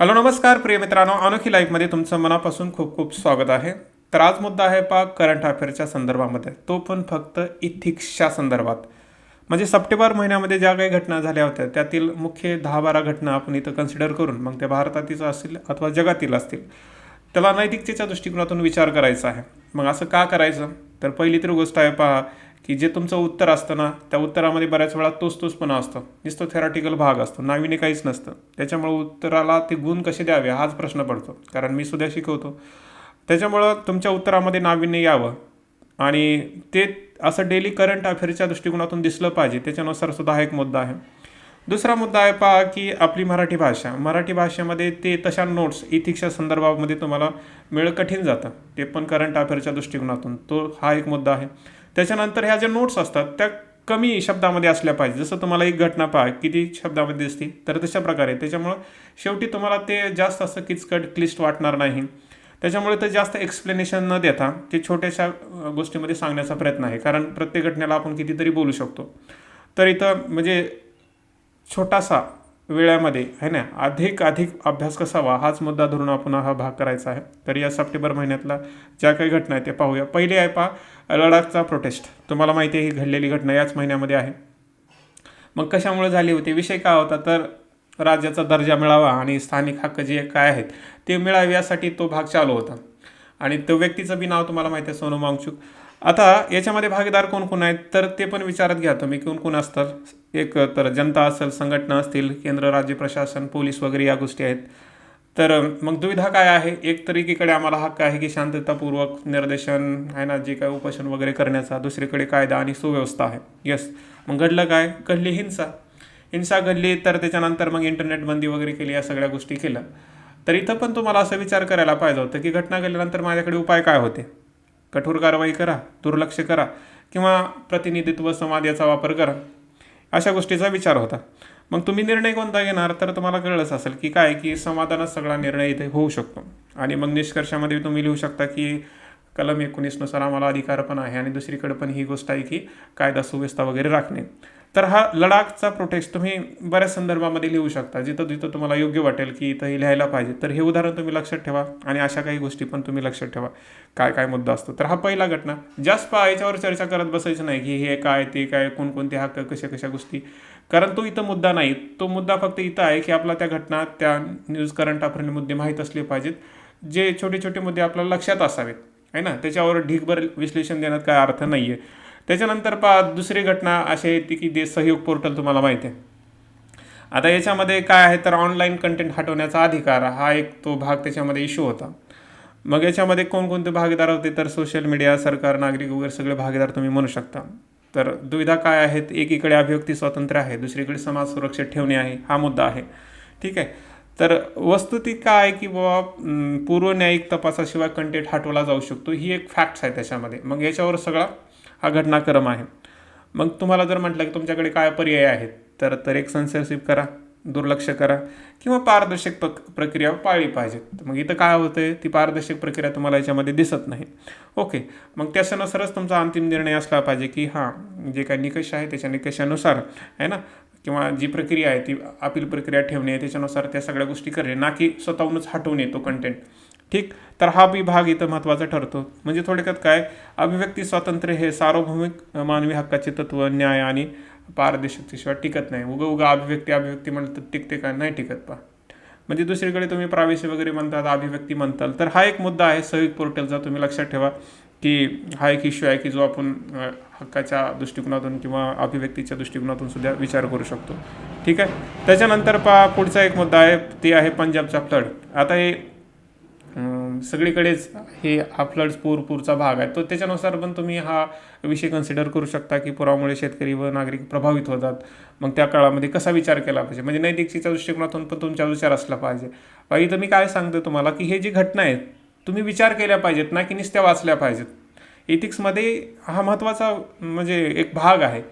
Hello नमस्कार प्रिय मित्रांनो. अनोखी लाईफमध्ये तुमचं मनापासून खूप खूप स्वागत आहे. तर आज मुद्दा आहे पा करंट अफेअरच्या संदर्भामध्ये. तो पण फक्त इथिक्सच्या संदर्भात. म्हणजे सप्टेंबर महिन्यामध्ये ज्या काही घटना झाल्या होत्या त्यातील मुख्य दहा बारा घटना आपण इथं कन्सिडर करून मग त्या भारतातील असतील अथवा जगातील असतील त्याला नैतिकतेच्या दृष्टिकोनातून विचार करायचा आहे. मग असं का करायचं? तर पहिली तर गोष्ट आहे पहा की जे तुमचं उत्तर असतं ना त्या उत्तरामध्ये बऱ्याच वेळा तोच तोचपणा असतो. नुसतं थेरॉटिकल भाग असतो. नाविने काहीच नसतं. त्याच्यामुळं उत्तराला ते गुण कसे द्यावे हाच प्रश्न पडतो. कारण मी सुद्धा शिकवतो. त्याच्यामुळं तुमच्या उत्तरामध्ये नाविन्य यावं. आणि ते असं डेली करंट अफेअरच्या दृष्टिकोनातून दिसलं पाहिजे. त्याच्यानुसार सुद्धा हा एक मुद्दा आहे. दुसरा मुद्दा आहे पहा की आपली मराठी भाषा. मराठी भाषेमध्ये ते तशा नोट्स इथिक्सच्या संदर्भामध्ये तुम्हाला मिळं कठीण जातं. ते पण करंट अफेअरच्या दृष्टिकोनातून. तो हा एक मुद्दा आहे. त्याच्यानंतर ह्या ज्या नोट्स असतात त्या कमी शब्दामध्ये असल्या पाहिजे. जसं तुम्हाला एक घटना पहा किती शब्दामध्ये दिसते? तर तशा प्रकारे. त्याच्यामुळं शेवटी तुम्हाला ते जास्त असं किचकट क्लिष्ट वाटणार नाही. त्याच्यामुळे तर जास्त एक्सप्लेनेशन न देता ते छोट्याशा गोष्टीमध्ये सांगण्याचा प्रयत्न आहे. कारण प्रत्येक घटनेला आपण कितीतरी बोलू शकतो. तर इथं म्हणजे छोटासा वेळामध्ये आहे ना अधिक अधिक अभ्यास कसावा हाच मुद्दा धरून आपण हा भाग करायचा आहे. तर या सप्टेंबर महिन्यातला ज्या काही घटना आहेत त्या पाहूया. पहिली आहे पहा लडाखचा प्रोटेस्ट तुम्हाला माहिती आहे ही घडलेली घटना याच महिन्यामध्ये आहे. मग कशामुळे झाली होती? विषय काय होता? तर राज्याचा दर्जा मिळावा आणि स्थानिक हक्क जे काय आहेत ते मिळावे यासाठी तो भाग चालू होता. आणि तो व्यक्तीचं बी नाव तुम्हाला माहिती आहे सोनू वांगचूक आता याच्यामध्ये भागीदार कोण कोण आहेत तर ते पण विचारात घ्या तुम्ही कोण कोण असतात? एक तर जनता असेल संघटना असतील केंद्र राज्य प्रशासन पोलीस वगैरे या गोष्टी आहेत. तर मग दुविधा काय आहे? एक तर एकीकडे आम्हाला हक्क आहे की शांततापूर्वक निर्देशन आहे ना जे काय उपोषण वगैरे करण्याचा. दुसरीकडे कायदा आणि सुव्यवस्था आहे. येस मग घडलं काय? घडली हिंसा. हिंसा घडली तर त्याच्यानंतर मग इंटरनेट बंदी वगैरे केली या सगळ्या गोष्टी केल्या. तर इथं पण तुम्हाला असा विचार करायला पाहिजे होतं की घटना घडल्यानंतर माझ्याकडे उपाय काय होते? कठोर कारवाई करा दुर्लक्ष करा किंवा प्रतिनिधित्व संवाद याचा वापर करा. अशा गोष्टीचा विचार होता. मग तुम्ही निर्णय कोणता घेणार? तर तुम्हाला कळलंच असेल की काय की समाधानच सगळा निर्णय इथे होऊ शकतो. आणि मग निष्कर्षामध्ये तुम्ही लिहू शकता की कलम एकोणीसनुसार आम्हाला अधिकार पण आहे आणि दुसरीकडे पण ही गोष्ट आहे की कायदा सुव्यवस्था वगैरे राखणे. तर हा लडाखचा प्रोटेस्ट तुम्ही बऱ्याच संदर्भामध्ये लिहू शकता. जिथं जिथं तुम्हाला योग्य वाटेल की इथं हे लिहायला पाहिजे. तर हे उदाहरण तुम्ही लक्षात ठेवा आणि अशा काही गोष्टी पण तुम्ही लक्षात ठेवा. काय काय मुद्दा असतो. तर हा पहिला घटना. जास्त पहा याच्यावर चर्चा करत बसायचं नाही की हे काय ते काय कोणकोणते हक्क कशा कशा गोष्टी. कारण तो इथं मुद्दा नाही. तो मुद्दा फक्त इथं आहे की आपला त्या घटना त्या न्यूज करंट अफेअरने मुद्दे माहीत असले पाहिजेत. जे छोटे छोटे मुद्दे आपल्याला लक्षात असावेत. आहे ना? त्याच्यावर ढीकभर विश्लेषण देण्यात काय अर्थ नाही आहे त्याच्यानंतर पा दुसरी घटना अशी आहे ती की जे सहयोग पोर्टल तुम्हाला माहिती आहे. आता याच्यामध्ये काय आहे तर ऑनलाईन कंटेंट हटवण्याचा अधिकार हा एक तो भाग त्याच्यामध्ये इश्यू होता. मग याच्यामध्ये कोणकोणते भागीदार होते तर सोशल मीडिया सरकार नागरिक वगैरे सगळे भागीदार तुम्ही म्हणू शकता. तर दुविधा काय आहेत? एकीकडे अभिव्यक्ती स्वातंत्र्य आहे दुसरीकडे समाज सुरक्षित ठेवणे आहे हा मुद्दा आहे. ठीक आहे? तर वस्तुती काय आहे की बाबा पूर्व न्यायिक तपासाशिवाय कंटेंट हटवला जाऊ शकतो ही एक फॅक्ट्स आहे त्याच्यामध्ये. मग याच्यावर सगळा हा घटनाक्रम आहे. मग तुम्हाला जर म्हटलं की तुमच्याकडे काय पर्याय आहेत तर तर एक सेन्सरशिप करा दुर्लक्ष करा किंवा पारदर्शक पक प्रक्रिया पाळली पाहिजे मग इथं काय होतं ती पारदर्शक प्रक्रिया तुम्हाला याच्यामध्ये दिसत नाही. ओके मग त्याच्यानुसारच तुमचा अंतिम निर्णय असला पाहिजे की हां जे काही निकष आहे त्याच्या निकषानुसार आहे ना? किंवा जी प्रक्रिया आहे ती अपील प्रक्रिया ठेवणे त्याच्यानुसार त्या सगळ्या गोष्टी करणे ना की स्वतःहूनच हटवून येतो कंटेंट ठीक? तर हा विभाग इथं महत्त्वाचा ठरतो. म्हणजे थोडक्यात काय? अभिव्यक्ती स्वातंत्र्य हे सार्वभौमिक मानवी हक्काचे तत्व न्याय आणि पारदर्शकतेशिवाय टिकत नाही. उगा उगा अभिव्यक्ती अभिव्यक्ती म्हणलं तर टिकते का? नाही टिकत पा म्हणजे दुसरीकडे तुम्ही प्रावेश वगैरे म्हणतात अभिव्यक्ती म्हणताल तर हा एक मुद्दा आहे सहयोग पोर्टलचा तुम्ही लक्षात ठेवा की हा एक इश्यू आहे की जो आपण हक्काच्या दृष्टिकोनातून किंवा अभिव्यक्तीच्या दृष्टिकोनातून सुद्धा विचार करू शकतो. ठीक आहे? त्याच्यानंतर पा पुढचा एक मुद्दा आहे ते आहे पंजाबचा फ्लड. आता हे सगळीकडेच हे हा फ्लड्स पूर पूरचा भाग आहे. तो त्याच्यानुसार पण तुम्ही हा विषय कन्सिडर करू शकता की पुरामुळे शेतकरी व नागरिक प्रभावित होतात. मग त्या काळामध्ये कसा विचार केला पाहिजे? म्हणजे नैतिकतेच्या दृष्टिकोनातून पण तुमचा विचार असला पाहिजे. बाई इथं मी काय सांगतो तुम्हाला की हे जी घटना आहेत तुम्ही विचार केल्या पाहिजेत ना की नुसत्या वाचल्या पाहिजेत. इथिक्समध्ये हा महत्त्वाचा म्हणजे एक भाग आहे.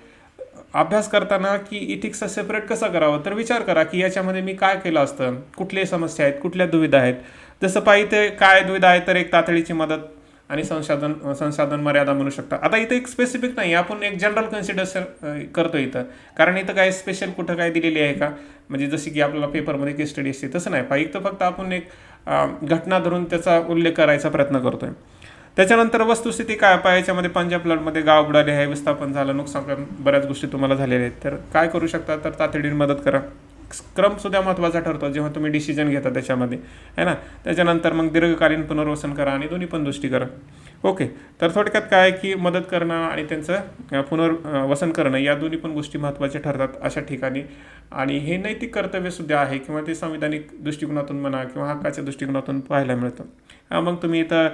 अभ्यास करताना की इथिक्सचा सेपरेट कसा करावं? तर विचार करा की याच्यामध्ये मी काय केलं असतं? कुठल्या समस्या आहेत? कुठल्या दुविधा आहेत? जसं पाहिजे काय दुविधा आहे तर एक तातडीची मदत आणि संसाधन संसाधन मर्यादा म्हणू शकता. आता इथं एक स्पेसिफिक नाही आपण एक जनरल कन्सिडर करतो इथं. कारण इथं काय स्पेशल कुठं काय दिलेली आहे का? म्हणजे जशी की आपल्याला पेपरमध्ये केस स्टडी असते तसं नाही. पहा इथं फक्त आपण एक घटना धरून त्याचा उल्लेख करायचा प्रयत्न करतोय. त्याच्यानंतर वस्तुस्थिती काय? पहा याच्यामध्ये पंजाब फ्लडमध्ये गाव बुडाले आहे विस्थापन झालं नुकसान बऱ्याच गोष्टी तुम्हाला झालेल्या आहेत. तर काय करू शकता? तर तातडीने मदत करा. क्रमसुद्धा महत्त्वाचा ठरतो जेव्हा तुम्ही डिसिजन घेता त्याच्यामध्ये. है ना? त्याच्यानंतर मग दीर्घकालीन पुनर्वसन करा आणि दोन्ही पण गोष्टी करा. ओके. तर थोडक्यात काय आहे की मदत करणं आणि त्यांचं पुनर्वसन करणं या दोन्ही पण गोष्टी महत्त्वाच्या ठरतात अशा ठिकाणी. आणि हे नैतिक कर्तव्यसुद्धा आहे किंवा ते संविधानिक दृष्टिकोनातून म्हणा किंवा हक्काच्या दृष्टिकोनातून पाहायला मिळतं. मग तुम्ही इथं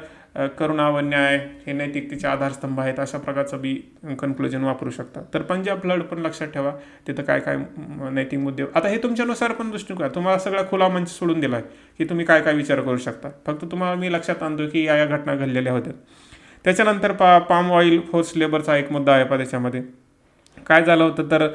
करुणा व न्याय हे नैतिकतेचे आधारस्तंभ आहेत अशा प्रकारचं बी कन्क्लुजन वापरू शकता. तर पंजाब फ्लड पण लक्षात ठेवा तिथं काय काय नैतिक मुद्दे. आता हे तुमच्यानुसार पण दृष्टिकोन आहे. तुम्हाला सगळा खुला मंच सोडून दिला आहे की तुम्ही काय काय विचार करू शकता. फक्त तुम्हाला मी लक्षात आणतो की या या घटना घडलेल्या होत्या. त्याच्यानंतर पा पाम ऑइल फोर्स लेबरचा एक मुद्दा आहे पा त्याच्यामध्ये. काय झालं होतं तर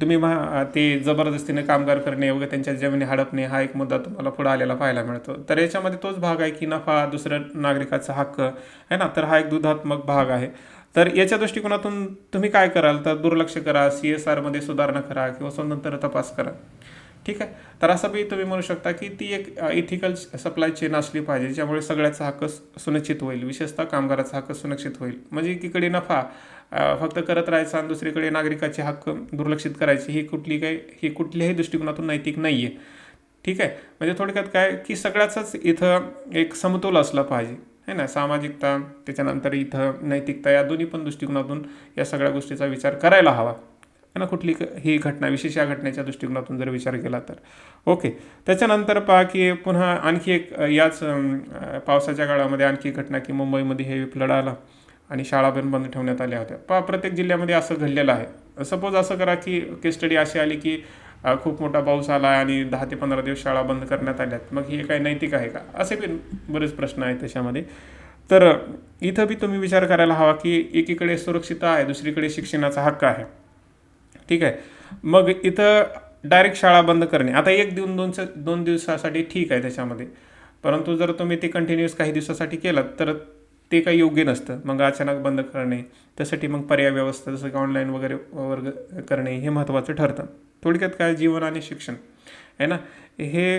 तुम्ही महा ते जबरदस्तीने कामगार करणे वगैरे त्यांच्या जमिनी हडपणे हा एक मुद्दा तुम्हाला पुढे आलेला पाहायला मिळतो. तर याच्यामध्ये तोच भाग आहे की नफा दुसऱ्या नागरिकाचा हक्क आहे ना? तर हा एक दुधात्मक भाग आहे. तर याच्या दृष्टिकोनातून तुम्ही काय कराल? तर दुर्लक्ष करा सी एस आरमध्ये सुधारणा करा किंवा स्वतंत्र तपास करा. ठीक आहे? तर असं बी तुम्ही म्हणू शकता की ती एक इथिकल सप्लाय चेन असली पाहिजे ज्यामुळे सगळ्याचा हक्क सुनिश्चित होईल. विशेषतः कामगाराचा हक्क सुनिश्चित होईल. म्हणजे एकीकडे नफा फक्त करत राहायचा आणि दुसरीकडे नागरिकाचे हक्क दुर्लक्षित करायचे ही कुठली काही ही कुठल्याही दृष्टिकोनातून नैतिक नाही आहे ठीक आहे? म्हणजे थोडक्यात काय की सगळ्याचाच इथं एक समतोल असला पाहिजे. है ना? सामाजिकता त्याच्यानंतर इथं नैतिकता या दोन्ही पण दृष्टिकोनातून या सगळ्या गोष्टीचा विचार करायला हवा. है ना? कुठली क- ही घटना विशेष या घटनेच्या दृष्टिकोनातून जर विचार केला तर. ओके. त्याच्यानंतर पहा की पुन्हा आणखी एक याच पावसाच्या काळामध्ये आणखी एक घटना की मुंबईमध्ये हे फ्लड आला. आणि शाळा पण बंद ठेवण्यात आल्या होत्या. प प्रत्येक जिल्ह्यामध्ये असं घडलेलं आहे. सपोज असं करा की केस स्टडी अशी आली की खूप मोठा पाऊस आला आणि दहा ते पंधरा दिवस शाळा बंद करण्यात आल्यात. मग हे काय नैतिक आहे का? असे पण बरेच प्रश्न आहेत त्याच्यामध्ये. तर इथं बी तुम्ही विचार करायला हवा की एकीकडे सुरक्षितता आहे दुसरीकडे शिक्षणाचा हक्क आहे. ठीक आहे? मग इथं डायरेक्ट शाळा बंद करणे. आता एक दोन दोन दोन दिवसासाठी ठीक आहे त्याच्यामध्ये. परंतु जर तुम्ही ते कंटिन्युअस काही दिवसासाठी केलं तर ते काही योग्य नसतं. मग अचानक बंद करणे त्यासाठी मग पर्याय व्यवस्था जसं की ऑनलाईन वगैरे वर्ग करणे हे महत्त्वाचं ठरतं. थोडक्यात काय? जीवन आणि शिक्षण. आहे ना? हे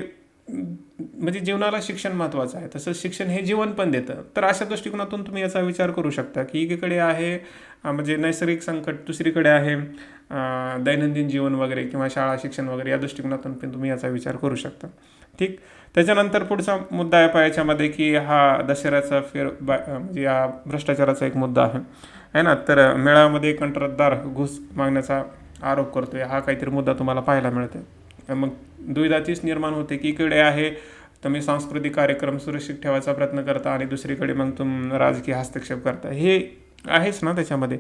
म्हणजे जीवनाला शिक्षण महत्त्वाचं आहे. तसंच शिक्षण हे जीवन पण देतं. तर अशा दृष्टिकोनातून तुम्ही याचा विचार करू शकता की एकीकडे आहे म्हणजे नैसर्गिक संकट दुसरीकडे आहे दैनंदिन जीवन वगैरे किंवा शाळा शिक्षण वगैरे या दृष्टिकोनातून पण तुम्ही याचा विचार करू शकता. ठीक. त्याच्यानंतर पुढचा मुद्दा आहे पहा याच्यामध्ये की हा दशऱ्याचा फेर बा म्हणजे हा भ्रष्टाचाराचा एक मुद्दा आहे. है ना? तर मेळाव्यामध्ये कंत्राटदार घुस मागण्याचा आरोप करतोय. हा काहीतरी मुद्दा तुम्हाला पाहायला मिळतोय. मग दुविधा तीच निर्माण होते की इकडे आहे तुम्ही सांस्कृतिक कार्यक्रम सुरक्षित ठेवायचा प्रयत्न करता आणि दुसरीकडे मग तुम राजकीय हस्तक्षेप करता. हे आहेच ना त्याच्यामध्ये?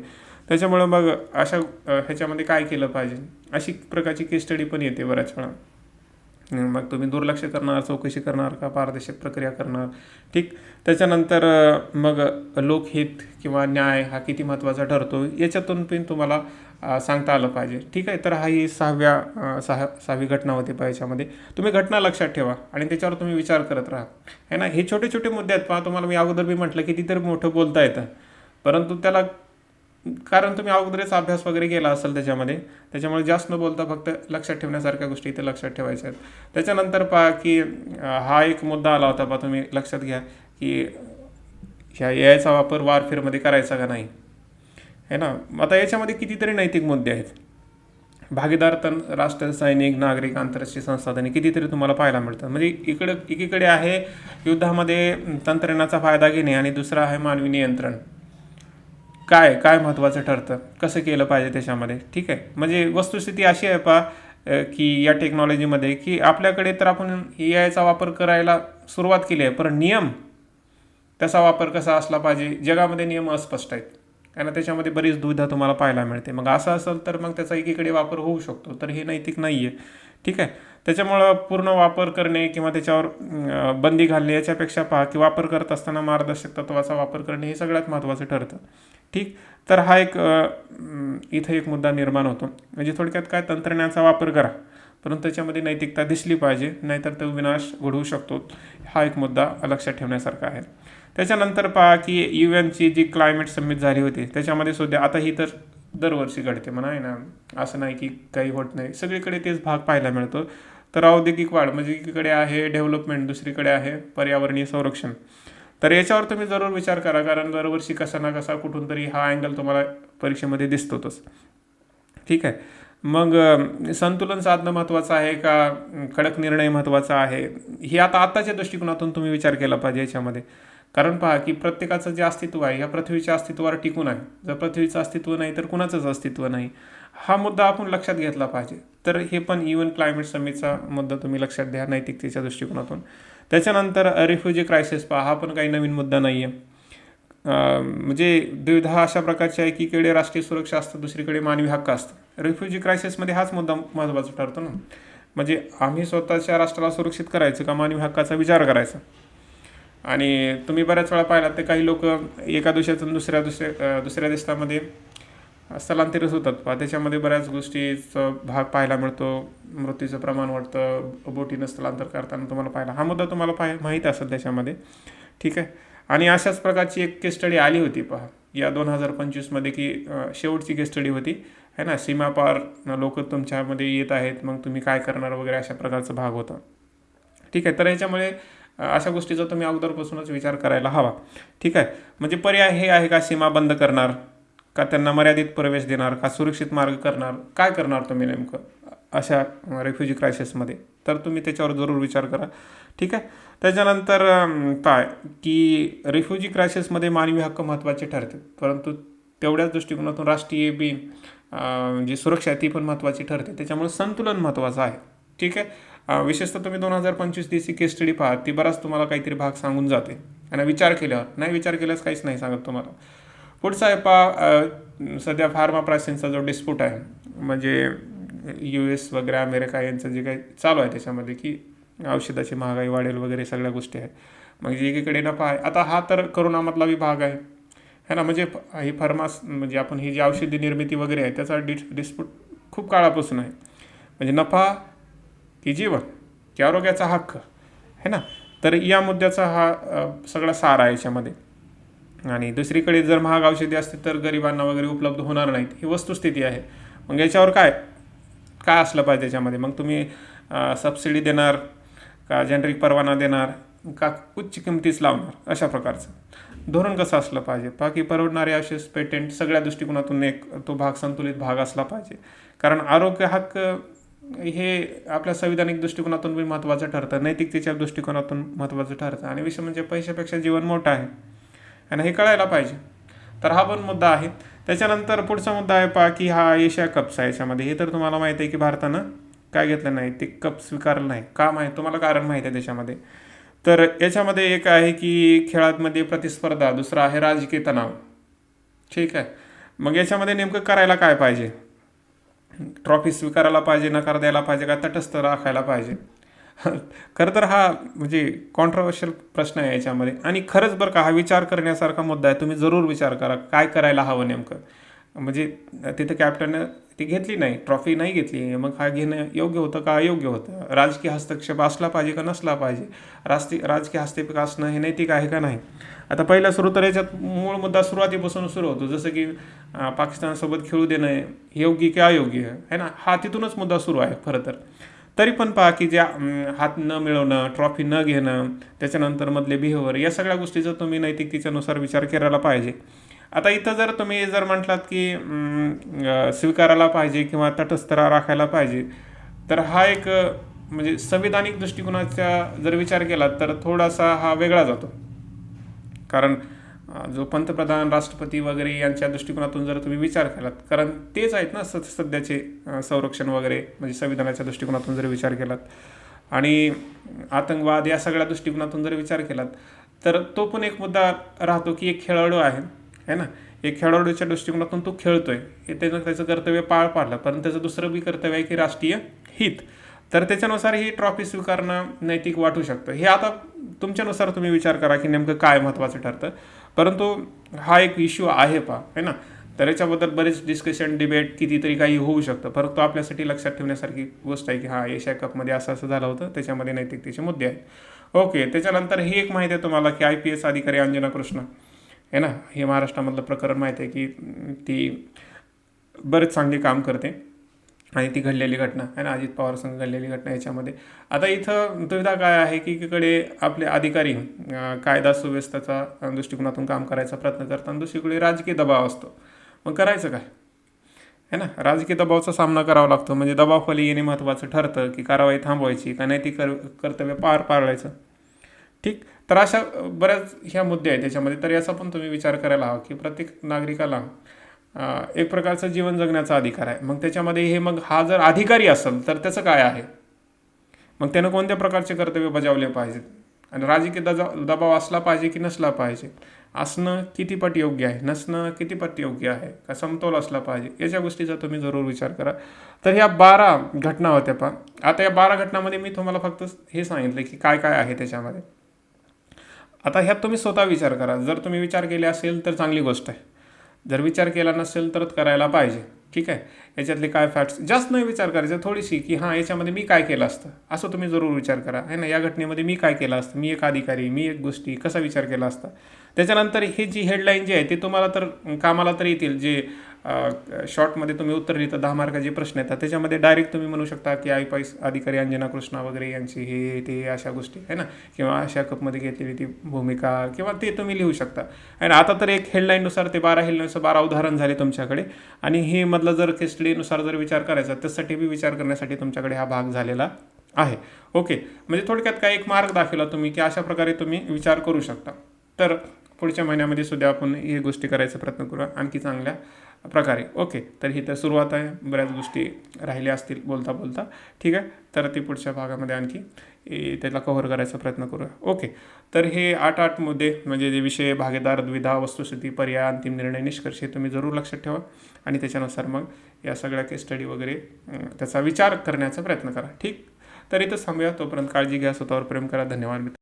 त्याच्यामुळं मग अशा ह्याच्यामध्ये काय केलं पाहिजे? अशी प्रकारची केस स्टडी पण येते बऱ्याच वेळा. मग तुम्ही दुर्लक्ष करणार चौकशी करणार का पारदर्शक प्रक्रिया करणार? ठीक त्याच्यानंतर मग लोकहित किंवा न्याय हा किती महत्त्वाचा ठरतो? याच्यातून पण तुम्हाला सांगता आलं पाहिजे. ठीक आहे तर हा ही सहाव्या सहा सहावी घटना होती पहा याच्यामध्ये. तुम्ही घटना लक्षात ठेवा आणि त्याच्यावर तुम्ही विचार करत राहा. है ना? हे छोटे छोटे मुद्दे आहेत पहा. तुम्हाला मी अगोदर बी म्हटलं की ती तर मोठं बोलता येतं. परंतु त्याला कारण तुम्ही अगोदरच अभ्यास वगैरे केला असेल त्याच्यामध्ये त्याच्यामुळे जास्त न बोलता फक्त लक्षात ठेवण्यासारख्या गोष्टी इथे लक्षात ठेवायच्या आहेत. त्याच्यानंतर पहा की हा एक मुद्दा आला होता पहा तुम्ही लक्षात घ्या की ह्या ए आयचा वापर वारफेरमध्ये करायचा का नाही? है ना? आता याच्यामध्ये कितीतरी नैतिक मुद्दे आहेत. भागीदार तन राष्ट्र सैनिक नागरिक आंतरराष्ट्रीय संसाधने कितीतरी तुम्हाला पाहायला मिळतं. म्हणजे इकडे एकीकडे आहे युद्धामध्ये तंत्रज्ञानाचा फायदा घेणे आणि दुसरा आहे मानवी नियंत्रण. काय काय महत्त्वाचं ठरतं? कसं केलं पाहिजे त्याच्यामध्ये? ठीक आहे? म्हणजे वस्तुस्थिती अशी आहे पा की या टेक्नॉलॉजीमध्ये की आपल्याकडे तर आपण ए आयचा वापर करायला सुरुवात केली आहे पण नियम त्याचा वापर कसा असला पाहिजे? जगामध्ये नियम अस्पष्ट आहेत. कारण त्याच्यामध्ये बरीच दुविधा तुम्हाला पाहायला मिळते. मग असं असेल तर मग त्याचा एकीकडे वापर होऊ शकतो तर हे नैतिक नाही आहे ठीक आहे? त्याच्यामुळं पूर्ण वापर करणे किंवा त्याच्यावर बंदी घालणे याच्यापेक्षा पहा की वापर करत असताना मार्गदर्शक तत्वाचा वापर करणे हे सगळ्यात महत्त्वाचं ठरतं. ठीक? तर हा एक इथं एक मुद्दा निर्माण होतो. म्हणजे थोडक्यात काय? तंत्रज्ञानाचा वापर करा. परंतु त्याच्यामध्ये नैतिकता दिसली पाहिजे नाहीतर तो विनाश घडवू शकतो. हा एक मुद्दा लक्षात ठेवण्यासारखा आहे. त्याच्यानंतर पहा की यू एनची जी क्लायमेट समिट झाली होती त्याच्यामध्ये सुद्धा आता ही तर दरवर्षी घडते म्हणा आहे ना? असं नाही की काही होत नाही. सगळीकडे तेच भाग पाहायला मिळतो. तर औद्योगिक वाढ म्हणजे एकीकडे आहे डेव्हलपमेंट दुसरीकडे आहे पर्यावरणीय संरक्षण. तर याच्यावर तुम्ही जरूर विचार करा कारण दरवर्षी कसा ना कसा कुठून तरी हा अँगल तुम्हाला परीक्षेमध्ये दिसतोच ठीक आहे. मग संतुलन साधणं महत्त्वाचं आहे का? कडक निर्णय महत्त्वाचा आहे? हे आता आत्ताच्या दृष्टिकोनातून तुम्ही विचार केला पाहिजे याच्यामध्ये. कारण पहा की प्रत्येकाचं जे अस्तित्व आहे या पृथ्वीच्या अस्तित्वावर टिकून आहे. जर पृथ्वीचं अस्तित्व नाही तर कुणाचंच अस्तित्व नाही. हा मुद्दा आपण लक्षात घेतला पाहिजे. तर हे पण इवन क्लायमेट समिटचा मुद्दा तुम्ही लक्षात घ्या नैतिकतेच्या दृष्टिकोनातून. त्याच्यानंतर रिफ्युजी क्रायसिस पहा हा पण काही नवीन मुद्दा नाही आहे म्हणजे द्विधा अशा प्रकारची आहे की इकडे राष्ट्रीय सुरक्षा असतं दुसरीकडे मानवी हक्क असतं. रिफ्युजी क्रायसिसमध्ये हाच मुद्दा महत्त्वाचा ठरतो ना. म्हणजे आम्ही स्वतःच्या राष्ट्राला सुरक्षित करायचं का मानवी हक्काचा विचार करायचा? आणि तुम्ही बऱ्याच वेळा पाहिलात ते काही लोक एका देशातून दुसऱ्या दुसऱ्या दुसऱ्या देशामध्ये स्थलांतरित होतात. पहा त्याच्यामध्ये बऱ्याच गोष्टीचा भाग पाहायला मिळतो. मृत्यूचं प्रमाण वाढतं. बोटीनं स्थलांतर करताना तुम्हाला पाहायला हा मुद्दा तुम्हाला पाह माहीत असेल त्याच्यामध्ये. ठीक आहे? आणि अशाच प्रकारची एक केस स्टडी आली होती पहा. या दोन हजार पंचवीसमध्ये की शेवटची केस स्टडी होती. है ना? सीमापार लोक तुमच्यामध्ये येत आहेत. मग तुम्ही काय करणार वगैरे अशा प्रकारचा भाग होता. ठीक आहे? तर याच्यामुळे अशा गोष्टीचा तुम्ही अगोदरपासूनच विचार करायला हवा. ठीक आहे? म्हणजे पर्याय हे आहे का सीमा बंद करणार? का त्यांना मर्यादित प्रवेश देणार का सुरक्षित मार्ग करणार काय करणार तुम्ही नेमकं अशा रेफ्युजी क्रायसिसमध्ये तर तुम्ही त्याच्यावर जरूर विचार करा. ठीक आहे? त्याच्यानंतर काय? की रेफ्युजी क्रायसिसमध्ये मानवी हक्क महत्त्वाचे ठरते परंतु तेवढ्याच दृष्टिकोनातून राष्ट्रीय बी जी सुरक्षा आहे ती पण महत्त्वाची ठरते. त्याच्यामुळे संतुलन महत्त्वाचं आहे. ठीक आहे? विशेषतः तुम्ही दोन हजार पंचवीस ती केस स्टडी पहा ती बराच तुम्हाला काहीतरी भाग सांगून जाते. आणि विचार केल्यावर नाही विचार केल्यास काहीच नाही सांगत तुम्हाला. पुढचा आहे पा सध्या फार्मा प्रायसिंगचा जो डिस्प्यूट आहे म्हणजे यू एस वगैरे अमेरिका यांचं जे काही चालू आहे त्याच्यामध्ये की औषधाची महागाई वाढेल वगैरे सगळ्या गोष्टी आहेत. म्हणजे एकीकडे नफा आहे आता हा तर करोनामधला विभाग आहे. है ना म्हणजे ही फार्मास म्हणजे आपण ही जी औषधी निर्मिती वगैरे आहे त्याचा डिस डिस्प्यूट खूप काळापासून आहे. म्हणजे नफा की जीवन की आरोग्याचा हक्क है ना? तर या मुद्द्याचा हा सगळा सार आहे याच्यामध्ये. आणि दुसरीकडे जर महाग औषधी असतील तर गरिबांना वगैरे उपलब्ध होणार नाहीत. ही वस्तुस्थिती आहे. मग याच्यावर काय? काय असलं पाहिजे त्याच्यामध्ये मग तुम्ही सबसिडी देणार का जेनरिक परवाना देणार का उच्च किमतीच लावणार? अशा प्रकारचं. धोरण कसं असलं पाहिजे? बाकी परवडणारे असे पेटेंट सगळ्या दृष्टिकोनातून एक तो भाग संतुलित भाग असला पाहिजे. कारण आरोग्य हक्क हे आपल्या संविधानिक दृष्टिकोनातून बी महत्त्वाचं ठरतं. नैतिकतेच्या दृष्टिकोनातून महत्त्वाचं ठरतं. आणि विषय म्हणजे पैशापेक्षा जीवन मोठं आहे. आणि हे कळायला पाहिजे. तर हा पण मुद्दा आहे. त्याच्यानंतर पुढचा मुद्दा आहे पहा की हा एशिया कप्स आहे याच्यामध्ये. हे तर तुम्हाला माहिती आहे की भारतानं काय घेतलं नाही ते कप स्वीकारलं नाही. का माहीत? तुम्हाला कारण माहीत आहे त्याच्यामध्ये. तर याच्यामध्ये एक आहे की खेळांमध्ये प्रतिस्पर्धा दुसरा आहे राजकीय तणाव. ठीक आहे. मग याच्यामध्ये नेमकं करायला काय पाहिजे? ट्रॉफी स्वीकारायला पाहिजे नकार द्यायला पाहिजे का तटस्थ राखायला पाहिजे? खरं तर हा म्हणजे कॉन्ट्रवर्शियल प्रश्न आहे याच्यामध्ये. आणि खरंच बरं का हा विचार करण्यासारखा मुद्दा आहे. तुम्ही जरूर विचार करा काय करायला हवं नेमकं? म्हणजे तिथं कॅप्टनं ती घेतली नाही ट्रॉफी नाही घेतली. मग हा घेणं योग्य होतं का अयोग्य होतं? राजकीय हस्तक्षेप असला पाहिजे का नसला पाहिजे? राजकीय राजकीय हस्तक्षेप असणं हे नैतिक आहे का नाही? आता पहिला सुरू तर याच्यात मूळ मुद्दा सुरुवातीपासून सुरू होतो. जसं की पाकिस्तानसोबत खेळू देणं योग्य की अयोग्य? आहे ना? हा तिथूनच मुद्दा सुरू आहे खरं तर. तरी पण पहा की ज्या हात न मिळवणं ट्रॉफी न घेणं त्याच्यानंतर मधले बिहेवर या सगळ्या गोष्टीचा तुम्ही नैतिकतेच्यानुसार विचार करायला पाहिजे. आता इथं जर तुम्ही जर म्हटलात की स्वीकारायला पाहिजे किंवा तटस्थरा राखायला पाहिजे तर हा एक म्हणजे संविधानिक दृष्टिकोनाचा जर विचार केला तर थोडासा हा वेगळा जातो. कारण जो पंतप्रधान राष्ट्रपती वगैरे यांच्या दृष्टिकोनातून जर तुम्ही विचार केलात कारण तेच आहेत ना स सध्याचे संरक्षण वगैरे म्हणजे संविधानाच्या दृष्टिकोनातून जर विचार केलात आणि आतंकवाद या सगळ्या दृष्टिकोनातून जर विचार केलात तर तो पण एक मुद्दा राहतो की एक खेळाडू आहे है ना? एक खेळाडूच्या दृष्टिकोनातून तो खेळतो आहे हे त्यानं त्याचं कर्तव्य पार पाडलं पण त्याचं दुसरं बी कर्तव्य आहे की राष्ट्रीय हित. तर त्याच्यानुसार ही ट्रॉफी स्वीकारणं नैतिक वाटू शकतं. हे आता तुमच्यानुसार तुम्ही विचार करा की नेमकं काय महत्त्वाचं ठरतं. परंतु हा एक इश्यू आहे पा है ना? तर याच्याबद्दल बरेच डिस्कशन डिबेट कितीतरी काही होऊ शकतं. परंतु आपल्यासाठी लक्षात ठेवण्यासारखी गोष्ट आहे की हा एशिया कपमध्ये असं असं झालं होतं त्याच्यामध्ये नैतिकतेचे मुद्दे आहेत. ओके त्याच्यानंतर ही एक माहिती आहे तुम्हाला की आय पी एस अधिकारी अंजना कृष्ण. आहे ना? हे महाराष्ट्रामधलं प्रकरण माहिती आहे की ती बरेच चांगली काम करते. आणि ती घडलेली घटना आहे ना? अजित पवार संघ घडलेली घटना याच्यामध्ये. आता इथं दुविधा काय आहे की इकडे आपले अधिकारी कायदा सुव्यवस्थेचा दृष्टिकोनातून काम करायचा प्रयत्न करतात आणि दुसरीकडे राजकीय दबाव असतो. मग करायचं काय? है ना? राजकीय दबावाचा सामना करावा लागतो. म्हणजे दबावखाली येणे महत्त्वाचं ठरतं की कारवाई थांबवायची का नाही ती कर कर्तव्य पार पाडायचं. ठीक? तर अशा बऱ्याच ह्या मुद्दे आहेत त्याच्यामध्ये तर याचा पण तुम्ही विचार करायला हवा की प्रत्येक नागरिकाला एक प्रकारचं जीवन जगण्याचा अधिकार आहे. मग त्याच्यामध्ये हे मग हा जर अधिकारी असेल तर त्याचं काय आहे? मग त्यानं कोणत्या प्रकारचे कर्तव्य बजावले पाहिजेत? आणि राजकीय दजा दबाव असला पाहिजे की नसला पाहिजे? असणं किती पट योग्य आहे? नसणं कितीपट योग्य आहे? का समतोल असला पाहिजे? याच्या गोष्टीचा तुम्ही जरूर विचार करा. तर ह्या बारा घटना होत्या पहा. आता या बारा घटनामध्ये मी तुम्हाला फक्त हे सांगितलं की काय काय आहे त्याच्यामध्ये. आता ह्यात तुम्ही स्वतः विचार करा. जर तुम्ही विचार केले असेल तर चांगली गोष्ट आहे. जर विचार केला नसेल तरच करायला पाहिजे. ठीक आहे? याच्यातले काय फॅक्ट्स जास्त नाही विचार करायचं थोडीशी की हां याच्यामध्ये मी काय केलं असतं? असं तुम्ही जरूर विचार करा. आहे ना? या घटनेमध्ये मी काय केलं असतं? मी एक अधिकारी मी एक गोष्टी कसा विचार केला असता? त्याच्यानंतर ही जी हेडलाईन जी आहे ती तुम्हाला तर कामाला तर येतील. जे शॉर्टमध्ये तुम्ही उत्तर लिहिता दहा मार्काचे प्रश्न येतात. त्याच्यामध्ये डायरेक्ट तुम्ही म्हणू शकता की आय पी अधिकारी अंजना कृष्णा वगैरे यांची हे ते अशा गोष्टी आहे ना? किंवा अशा कपमध्ये घेतलेली ती भूमिका किंवा ते तुम्ही लिहू शकता. आणि आता तर एक हेडलाईननुसार ते बारा हेडलाईननुसार बारा उदाहरण झाले तुमच्याकडे. आणि हे मधलं जर केसलीनुसार जर विचार करायचा त्यासाठी बी विचार करण्यासाठी तुमच्याकडे हा भाग झालेला आहे. ओके म्हणजे थोडक्यात काय एक मार्ग दाखवला तुम्ही की अशा प्रकारे तुम्ही विचार करू शकता. तर पुढच्या महिन्यामध्ये सुद्धा आपण हे गोष्टी करायचा प्रयत्न करूया आणखी चांगल्या प्रकारे. ओके तर ही तर सुरुवात आहे. बऱ्याच गोष्टी राहिल्या असतील बोलता बोलता. ठीक आहे? तर ती पुढच्या भागामध्ये आणखी त्याला कव्हर करायचा प्रयत्न करूया. ओके तर हे आठ आठ मुद्दे म्हणजे जे विषय भागीदार द्विधा वस्तुस्थिती पर्याय अंतिम निर्णय निष्कर्ष हे तुम्ही जरूर लक्षात ठेवा. आणि त्याच्यानुसार मग या सगळ्या केस स्टडी वगैरे त्याचा विचार करण्याचा प्रयत्न करा. ठीक? तर इथं थांबूया. तोपर्यंत काळजी घ्या. स्वतःवर प्रेम करा. धन्यवाद मित्र